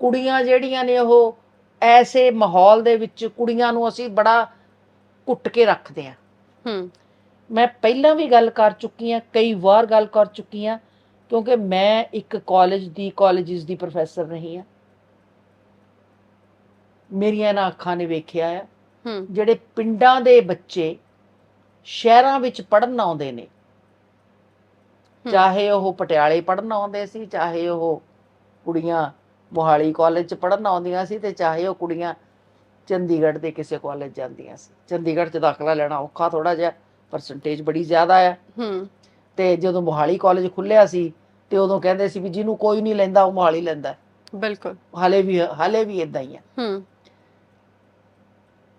ਕੁੜੀਆਂ ਜਿਹੜੀਆਂ ਨੇ ਉਹ ਐਸੇ ਮਾਹੌਲ ਦੇ ਵਿੱਚ ਕੁੜੀਆਂ ਨੂੰ ਅਸੀਂ ਬੜਾ ਕੁੱਟ ਕੇ ਰੱਖਦੇ ਆ ਹੂੰ। ਮੈਂ ਪਹਿਲਾਂ ਵੀ ਗੱਲ ਕਰ ਚੁੱਕੀ ਆ ਕਈ ਵਾਰ ਗੱਲ ਕਰ ਚੁੱਕੀ ਆ ਕਿਉਂਕਿ ਮੈਂ ਇੱਕ ਕਾਲਜ ਦੀ ਕਾਲਜਿਸ ਦੀ ਪ੍ਰੋਫੈਸਰ ਰਹੀ ਆ ਮੇਰੀਆਂ ਇਹਨਾਂ ਅੱਖਾਂ ਨੇ ਵੇਖਿਆ ਆ ਜਿਹੜੇ ਪਿੰਡਾਂ ਦੇ ਬੱਚੇ ਸ਼ਹਿਰਾਂ ਵਿੱਚ ਪੜ੍ਹਨ ਆਉਂਦੇ ਨੇ। ਚਾਹੇ ਉਹ ਪਟਿਆਲੇ ਪੜ੍ਹਨ ਆਉਂਦੇ ਸੀ ਚਾਹੇ ਉਹ ਕੁੜੀਆਂ ਮੋਹਾਲੀ ਕਾਲਜ ਚ ਪੜ੍ਹਨ ਆਉਂਦੀਆਂ ਸੀ ਤੇ ਚਾਹੇ ਉਹ ਕੁੜੀਆਂ ਚੰਡੀਗੜ੍ਹ ਦੇ ਕਿਸੇ ਕਾਲਜ ਜਾਂਦੀਆਂ ਸੀ। ਚੰਡੀਗੜ੍ਹ ਚ ਦਾਖਲਾ ਲੈਣਾ ਔਖਾ ਥੋੜਾ ਜਿਹਾ ਪਰਸੈਂਟੇਜ ਬੜੀ ਜ਼ਿਆਦਾ ਆ। ਹੂੰ। ਤੇ ਜਦੋਂ ਮੋਹਾਲੀ ਕਾਲਜ ਖੁੱਲਿਆ ਸੀ ਤੇ ਉਦੋਂ ਕਹਿੰਦੇ ਸੀ ਵੀ ਜਿਹਨੂੰ ਕੋਈ ਨਹੀਂ ਲੈਂਦਾ ਉਹ ਮੋਹਾਲੀ ਲੈਂਦਾ। ਬਿਲਕੁਲ। ਹਾਲੇ ਵੀ ਹਾਲੇ ਵੀ ਇਦਾਂ ਹੀ ਆ। ਹੂੰ।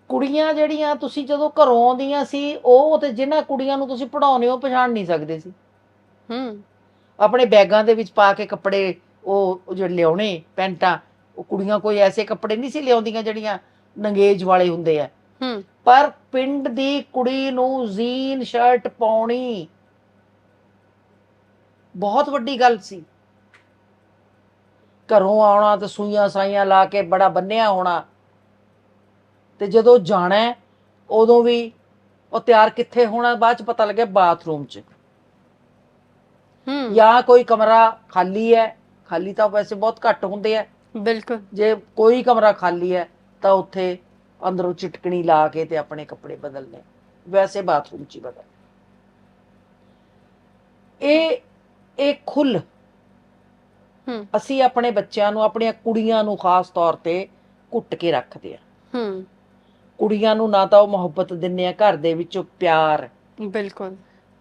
ਕੁੜੀਆਂ ਜਿਹੜੀਆਂ ਤੁਸੀਂ ਜਦੋਂ ਘਰੋਂ ਆਉਂਦੀਆਂ ਸੀ ਉਹ ਤੇ ਜਿਨ੍ਹਾਂ ਕੁੜੀਆਂ ਨੂੰ ਤੁਸੀਂ ਪੜਾਉਨੇ ਹੋ ਪਛਾਣ ਨਹੀਂ ਸਕਦੇ ਸੀ। ਹੂੰ। ਆਪਣੇ ਬੈਗਾਂ ਦੇ ਵਿੱਚ ਪਾ ਕੇ ਕੱਪੜੇ ਉਹ ਉਹ ਜਿਹੜੇ ਲਿਆਉਣੇ ਪੈਂਟਾਂ ਉਹ ਕੁੜੀਆਂ ਕੋਈ ਐਸੇ ਕੱਪੜੇ ਨਹੀਂ ਸੀ ਲਿਆਉਂਦੀਆਂ ਜਿਹੜੀਆਂ ਨੰਗੇਜ ਵਾਲੇ ਹੁੰਦੇ ਆ। ਹੂੰ। ਪਰ ਪਿੰਡ ਦੀ ਕੁੜੀ ਨੂੰ ਜੀਨ ਸ਼ਰਟ ਪਾਉਣੀ ਬਹੁਤ ਵੱਡੀ ਗੱਲ ਸੀ। ਘਰੋਂ ਆਉਣਾ ਤੇ ਸੂਈਆਂ ਸਾਈਆਂ ਲਾ ਕੇ ਬੜਾ ਬੰਨਿਆ ਹੋਣਾ। ਤੇ ਜਦੋਂ ਜਾਣਾ ਉਦੋਂ ਵੀ ਉਹ ਤਿਆਰ ਕਿੱਥੇ ਹੋਣਾ ਬਾਅਦ ਚ ਪਤਾ ਲੱਗਿਆ ਬਾਥਰੂਮ 'ਚ। ਹੂੰ। ਜਾਂ ਕੋਈ ਕਮਰਾ ਖਾਲੀ ਹੈ ਖਾਲੀ ਤਾਂ ਵੈਸੇ ਬਹੁਤ ਘੱਟ ਹੁੰਦੇ ਆ। ਬਿਲਕੁਲ। ਜੇ ਕੋਈ ਕਮਰਾ ਖਾਲੀ ਹੈ ਤਾਂ ਉੱਥੇ ਅੰਦਰੋਂ ਚਿਟਕਣੀ ਲਾ ਕੇ ਤੇ ਆਪਣੇ ਕੱਪੜੇ ਬਦਲਨੇ। ਵੈਸੇ ਬਾਥਰੂਮ 'ਚ ਹੀ ਬਦਲ। ਇਹ ਇਹ ਖੁੱਲ ਹੂੰ। ਅਸੀਂ ਆਪਣੇ ਬੱਚਿਆਂ ਨੂੰ ਆਪਣੀਆਂ ਕੁੜੀਆਂ ਨੂੰ ਖਾਸ ਤੌਰ ਤੇ ਕੁੱਟ ਕੇ ਰੱਖਦੇ ਆ ਹੂੰ। ਕੁੜੀਆਂ ਨੂੰ ਨਾ ਤਾਂ ਉਹ ਮੁਹੱਬਤ ਦਿੰਨੇ ਆ ਘਰ ਦੇ ਵਿੱਚੋਂ ਪਿਆਰ। ਬਿਲਕੁਲ।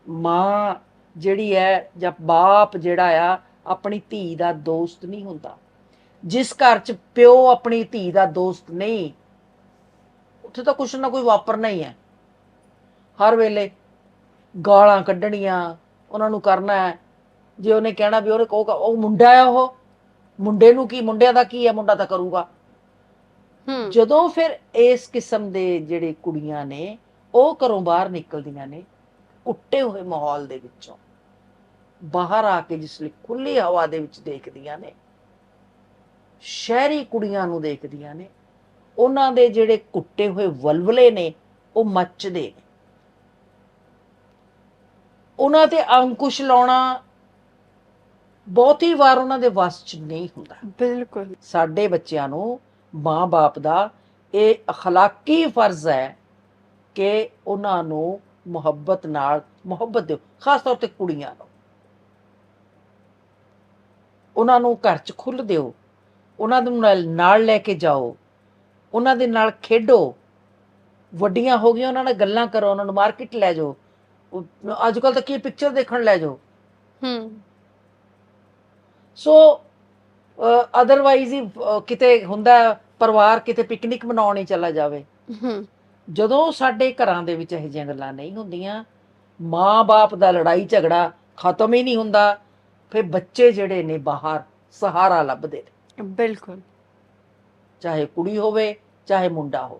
ਮਾਂ ਜਿਹੜੀ ਹੈ ਜਾਂ ਬਾਪ ਜਿਹੜਾ ਆ ਆਪਣੀ ਧੀ ਦਾ ਦੋਸਤ ਨਹੀਂ ਹੁੰਦਾ। ਜਿਸ ਘਰ 'ਚ ਪਿਓ ਆਪਣੀ ਧੀ ਦਾ ਦੋਸਤ ਨਹੀਂ ਉੱਥੇ ਤਾਂ ਕੁਛ ਨਾ ਕੋਈ ਵਾਪਰਨਾ ਹੀ ਹੈ। ਹਰ ਵੇਲੇ ਗਾਲਾਂ ਕੱਢਣੀਆਂ ਉਹਨਾਂ ਨੂੰ ਕਰਨਾ ਹੈ। ਜੇ ਉਹਨੇ ਕਹਿਣਾ ਵੀ ਉਹਨੇ ਕਹੂਗਾ ਉਹ ਮੁੰਡਾ ਹੈ ਉਹ ਮੁੰਡੇ ਨੂੰ ਕੀ ਮੁੰਡਿਆਂ ਦਾ ਕੀ ਹੈ? ਮੁੰਡਾ ਤਾਂ ਕਰੂਗਾ। ਹੂੰ। ਜਦੋਂ ਫਿਰ ਇਸ ਕਿਸਮ ਦੇ ਜਿਹੜੇ ਕੁੜੀਆਂ ਨੇ ਉਹ ਘਰੋਂ ਬਾਹਰ ਨਿਕਲਦੀਆਂ ਨੇ ਕੁੱਟੇ ਹੋਏ ਮਾਹੌਲ ਦੇ ਵਿੱਚੋਂ। ਬਾਹਰ ਆ ਕੇ ਜਿਸ ਲਈ ਖੁੱਲੀ ਹਵਾ ਦੇ ਵਿੱਚ ਦੇਖਦੀਆਂ ਨੇ ਸ਼ਹਿਰੀ ਕੁੜੀਆਂ ਨੂੰ ਦੇਖਦੀਆਂ ਨੇ ਉਹਨਾਂ ਦੇ ਜਿਹੜੇ ਕੁੱਟੇ ਹੋਏ ਵਲਵਲੇ ਨੇ ਉਹ ਮੱਚਦੇ ਨੇ ਉਹਨਾਂ ਤੇ ਅੰਕੁਸ਼ ਲਾਉਣਾ ਬਹੁਤੀ ਵਾਰ ਉਹਨਾਂ ਦੇ ਵੱਸ 'ਚ ਨਹੀਂ ਹੁੰਦਾ ਬਿਲਕੁਲ ਸਾਡੇ ਬੱਚਿਆਂ ਨੂੰ ਮਾਂ-ਬਾਪ ਦਾ ਇਹ اخلاقی ਫਰਜ਼ ਹੈ ਕਿ ਉਹਨਾਂ ਨੂੰ ਮੁਹੱਬਤ ਨਾਲ ਮੁਹੱਬਤ ਦਿਓ ਖਾਸ ਤੌਰ ਤੇ ਕੁੜੀਆਂ ਨੂੰ ਉਹਨਾਂ ਨੂੰ ਘਰ 'ਚ ਖੁੱਲ੍ਹ ਦਿਓ ਉਹਨਾਂ ਨੂੰ ਨਾਲ ਲੈ ਕੇ ਜਾਓ ਉਹਨਾਂ ਦੇ ਨਾਲ ਖੇਡੋ ਵੱਡੀਆਂ ਹੋ ਗਈਆਂ ਉਹਨਾਂ ਨਾਲ ਗੱਲਾਂ ਕਰੋ ਉਹਨਾਂ ਨੂੰ ਮਾਰਕੀਟ ਲੈ ਜਾਓ ਅੱਜ ਕੱਲ ਤਾਂ ਕੀ ਪਿਕਚਰ ਦੇਖਣ ਲੈ ਜਾਓ। ਹੂੰ। ਸੋ ਅਦਰਵਾਈਜ਼ ਹੀ ਕਿਤੇ ਹੁੰਦਾ ਪਰਿਵਾਰ ਕਿਤੇ ਪਿਕਨਿਕ ਮਨਾਉਣ ਹੀ ਚਲਾ ਜਾਵੇ। ਹੂੰ। ਜਦੋਂ ਸਾਡੇ ਘਰਾਂ ਦੇ ਵਿੱਚ ਇਹੋ ਜਿਹੀਆਂ ਗੱਲਾਂ ਨਹੀਂ ਹੁੰਦੀਆਂ ਮਾਂ-ਬਾਪ ਦਾ ਲੜਾਈ ਝਗੜਾ ਖਤਮ ਹੀ ਨਹੀਂ ਹੁੰਦਾ ਫਿਰ ਬੱਚੇ ਜਿਹੜੇ ਨੇ ਬਾਹਰ ਸਹਾਰਾ ਲੱਭਦੇ ਨੇ। ਬਿਲਕੁਲ। ਚਾਹੇ ਕੁੜੀ ਹੋਵੇ ਚਾਹੇ ਮੁੰਡਾ ਹੋਵੇ।